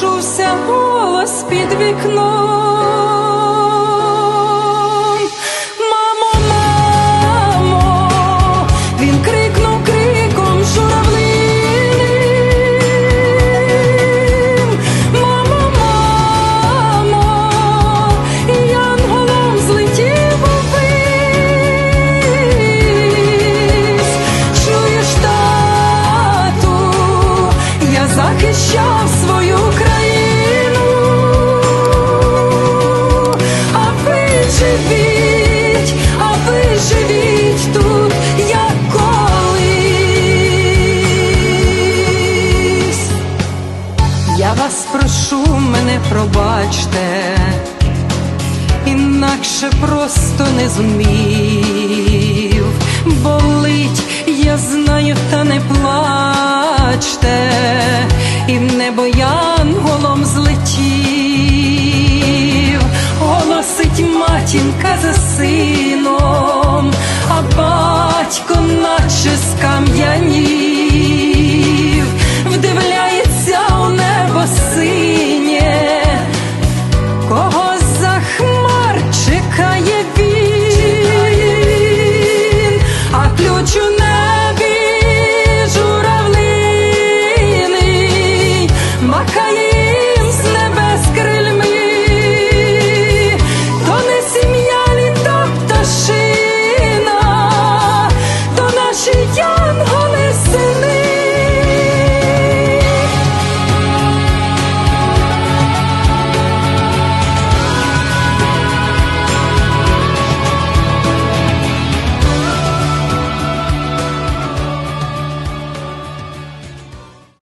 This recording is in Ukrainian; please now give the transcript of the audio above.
почувся голос під вікном. Живіть, а ви тут, як. Я вас прошу, мене пробачте, інакше просто не зумів. Болить, я знаю, та не плачте, і не боя